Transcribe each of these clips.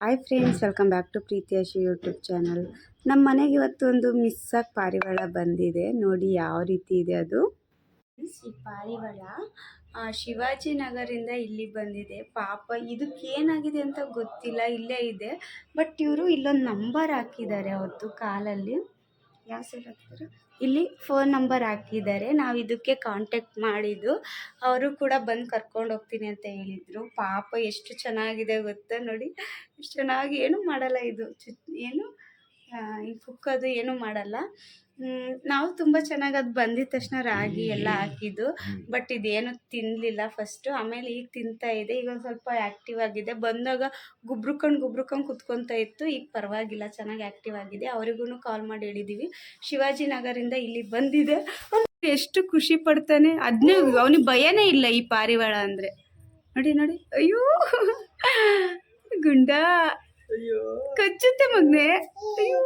Hi friends welcome back to Preethi Ashi YouTube channel ನಮ್ಮ ಮನೆಗೆ ಇವತ್ತು ಒಂದು ಮಿಸ್ ಆಗಿ ಪಾರಿವಾಳ ಬಂದಿದೆ. ನೋಡಿ ಯಾವ ರೀತಿ ಇದೆ ಅದು. ಈ ಪಾರಿವಾಳ ಶಿವಾಜಿ ಶಿವಾಜಿನಗರಿಂದ ಇಲ್ಲಿ ಬಂದಿದೆ. ಪಾಪ ಇದಕ್ಕೆ ಏನಾಗಿದೆ ಅಂತ ಗೊತ್ತಿಲ್ಲ, ಇಲ್ಲೇ ಇದೆ. ಬಟ್ ಇವರು ಇಲ್ಲೊಂದು ನಂಬರ್ ಹಾಕಿದ್ದಾರೆ ಅವತ್ತು ಕಾಲಲ್ಲಿ. ಯಾವ ಸೈಡ್ ಇಲ್ಲಿ ಫೋನ್ ನಂಬರ್ ಹಾಕಿದ್ದಾರೆ. ನಾವು ಇದಕ್ಕೆ ಕಾಂಟ್ಯಾಕ್ಟ್ ಮಾಡಿದ್ದು. ಅವರು ಕೂಡ ಬಂದು ಕರ್ಕೊಂಡು ಹೋಗ್ತೀನಿ ಅಂತ ಹೇಳಿದರು. ಪಾಪ ಎಷ್ಟು ಚೆನ್ನಾಗಿದೆ ಗೊತ್ತಾ ನೋಡಿ. ಎಷ್ಟು ಚೆನ್ನಾಗಿ ಏನೂ ಮಾಡಲ್ಲ ಇದು. ಏನು ಈ ಕುಕ್ಕದು ಏನೂ ಮಾಡಲ್ಲ. ನಾವು ತುಂಬ ಚೆನ್ನಾಗಿ ಅದು ಬಂದಿದ ತಕ್ಷಣ ರಾಗಿ ಎಲ್ಲ ಹಾಕಿದ್ದು. ಬಟ್ ಇದೇನು ತಿನ್ನಲಿಲ್ಲ ಫಸ್ಟು ಆಮೇಲೆ ಈಗ ತಿಂತಾ ಇದೆ. ಈಗ ಒಂದು ಸ್ವಲ್ಪ ಆ್ಯಕ್ಟಿವ್ ಆಗಿದೆ. ಬಂದಾಗ ಗುಬ್ರುಕೊಂಡು ಗುಬ್ರುಕೊಂಡು ಕುತ್ಕೊತಾ ಇತ್ತು. ಈಗ ಪರವಾಗಿಲ್ಲ ಚೆನ್ನಾಗಿ ಆಕ್ಟಿವ್ ಆಗಿದೆ. ಅವರಿಗೂ ಕಾಲ್ ಮಾಡಿ ಹೇಳಿದ್ದೀವಿ ಶಿವಾಜಿನಗರಿಂದ ಇಲ್ಲಿ ಬಂದಿದೆ. ಅವ್ನು ಎಷ್ಟು ಖುಷಿ ಪಡ್ತಾನೆ. ಅದನ್ನೇ ಅವನಿಗೆ ಭಯನೇ ಇಲ್ಲ ಈ ಪಾರಿವಾಳ ಅಂದರೆ. ನೋಡಿ ನೋಡಿ. ಅಯ್ಯೋ! ಗುಂಡ. ಕಚ್ಚುತ್ತೆ ಮಗ್ನೆ. ಅಯ್ಯೋ.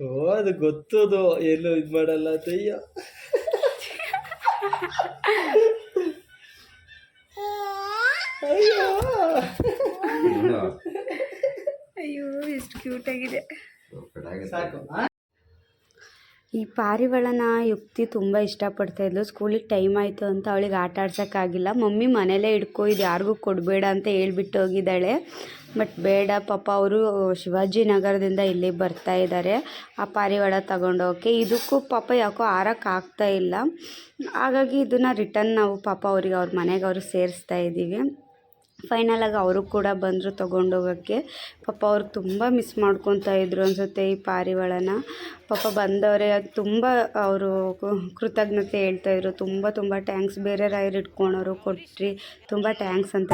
ಓ ಅದು ಗೊತ್ತದು? ಏನು ಇದು ಮಾಡಲ್ಲ ತಯ್ಯ ಅಯ್ಯೋ. ಅಯ್ಯೋ ಎಷ್ಟು ಕ್ಯೂಟ್ ಆಗಿದೆ. ಸಾಕು ಈ ಪಾರಿವಾಳನ ಯುಕ್ತಿ ತುಂಬ ಇಷ್ಟಪಡ್ತಾ ಇದ್ಲು. ಸ್ಕೂಲಿಗೆ ಟೈಮ್ ಆಯಿತು ಅಂತ ಅವಳಿಗೆ ಆಟ ಆಡ್ಸೋಕ್ಕಾಗಿಲ್ಲ. ಮಮ್ಮಿ ಮನೇಲೇ ಇಟ್ಕೋ, ಇದು ಯಾರಿಗೂ ಕೊಡಬೇಡ ಅಂತ ಹೇಳ್ಬಿಟ್ಟು ಹೋಗಿದ್ದಾಳೆ. ಬಟ್ ಬೇಡ, ಪಾಪ ಅವರು ಶಿವಾಜಿನಗರದಿಂದ ಇಲ್ಲಿ ಬರ್ತಾ ಇದ್ದಾರೆ ಆ ಪಾರಿವಾಳ ತಗೊಂಡೋಗಕ್ಕೆ. ಇದಕ್ಕೂ ಪಾಪ ಯಾಕೋ ಆರೋಕ್ಕಾಗ್ತಾ ಇಲ್ಲ. ಹಾಗಾಗಿ ಇದನ್ನು ರಿಟರ್ನ್ ನಾವು ಪಾಪ ಅವ್ರಿಗೆ ಅವ್ರ ಮನೆಗೆ ಅವರು ಸೇರಿಸ್ತಾ ಇದ್ದೀವಿ ಫೈನಲಾಗಿ ಅವರು ಕೂಡ ಬಂದರು ತೊಗೊಂಡೋಗೋಕ್ಕೆ. ಪಾಪ ಅವ್ರು ತುಂಬ ಮಿಸ್ ಮಾಡ್ಕೊತಾ ಇದ್ರು ಅನಿಸುತ್ತೆ ಈ ಪಾರಿವಾಳನ. ಪಾಪ ಬಂದವರೇ ತುಂಬ ಅವರು ಕೃತಜ್ಞತೆ ಹೇಳ್ತಾಯಿದ್ರು ತುಂಬ ತುಂಬ ಟ್ಯಾಂಕ್ಸ್ ಬೇರೆ ರಾಯರು ಇಟ್ಕೊಳೋರು ಕೊಟ್ರಿ, ತುಂಬ ಟ್ಯಾಂಕ್ಸ್ ಅಂತ